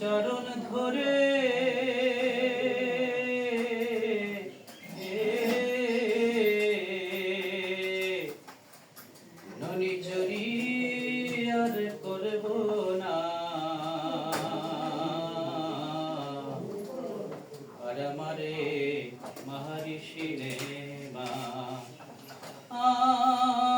চরণ ধরে। ননি চুরি আর করব না। আর আমারে মহর্ষি রে মা। আর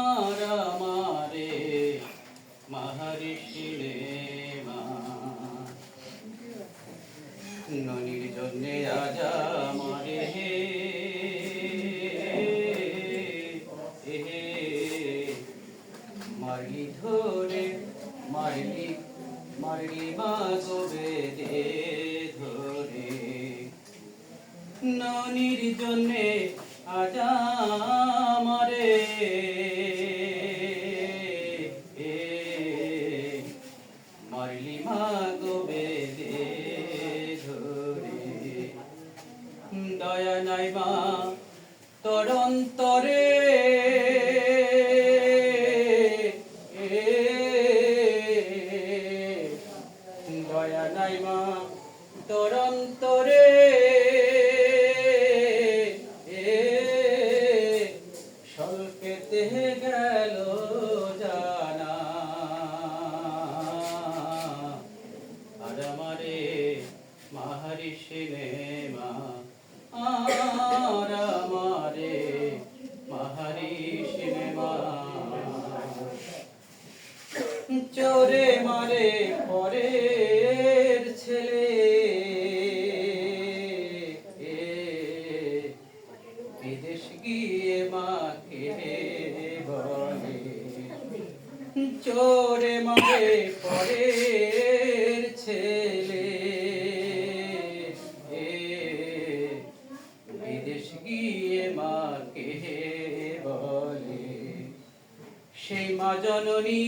মারলি মারলি মা গোবে দে ধরে। ননির জন্যে আজ আমারে মারলি মা দে ধরে। দয়া নাই মা দয়া নাই মা তোর অন্তরে স্বল্পেতে গেল জানা। আর আমারে মহর্ষি নে মা আর আমারে মহর্ষি নে মা চোরে মারে পরের চোরে মারে পরের ছেলে। বিদেশ গিয়ে মাকে বলে। সেই মা জননী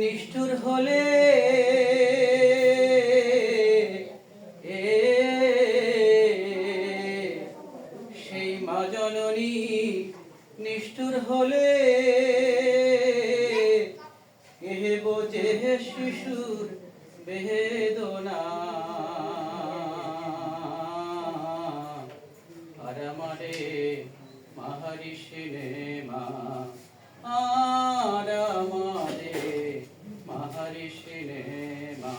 নিষ্ঠুর হলে সেই মা জননী নিষ্ঠুর হলে কে বোঝে শিশুর বেদনা। আর আমারে মহর্ষি নে মা, আর আমারে মহর্ষি নে মা।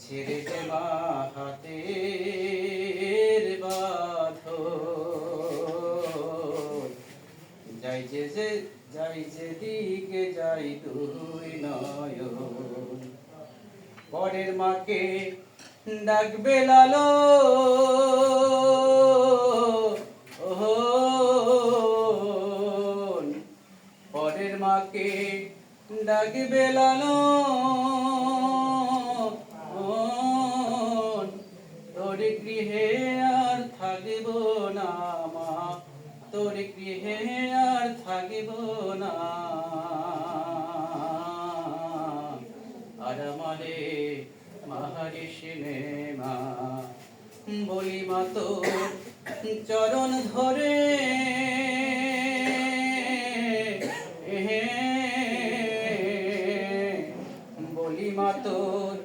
ছেড়ে দে মা যাই যে যে, যাই যে দিকে যাই তুই নয়ন। পরের মাকে ডাকবে লালো। পরের মাকে ডাকবে লালো। তোর গৃহে আর থাকিব না মা। তোর গৃহে আর থাকিব না। আর আমারে মহর্ষি মা বলি মা তোর চরণ ধরে। বলি মা তোর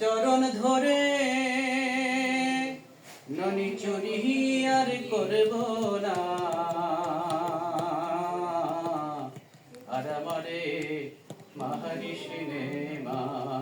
চরণ ধরে। ননি চুরি আর করব না। আর আমারে মহর্ষি নে মা